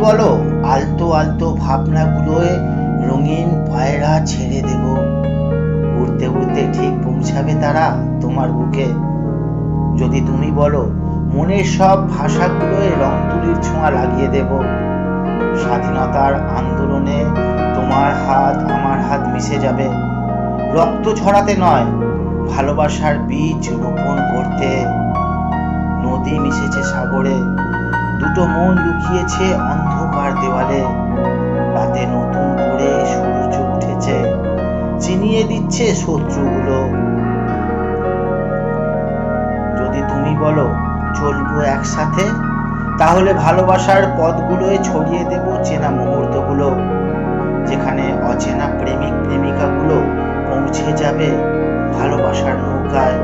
বলো, আলতো আলতো ভাবনাগুলোয় রঙিন পায়রা ছেড়ে দেব। উড়তে উড়তে ঠিক পৌঁছাবে তারা তোমার বুকে। যদি তুমি বলো, মনের সব ভাষাগুলোয় রং তুলির ছোঁয়া লাগিয়ে দেব। স্বাধীনতার আন্দোলনে তোমার হাত আমার হাত মিশে যাবে। রক্ত ছড়াতে নয়, ভালোবাসার বীজ রোপণ করতে। লুকিয়েছে অন্ধকার দেওয়ালে। রাতে নতুন করে সূর্য উঠেছে। চিনিয়ে দিচ্ছে শত্রুগুলো। যদি তুমি বলো, চলবো একসাথে, তাহলে ভালোবাসার পথগুলোয় ছড়িয়ে দেব চেনা মুহূর্তগুলো, যেখানে অচেনা প্রেমিক প্রেমিকাগুলো পৌঁছে যাবে ভালোবাসার নৌকায়।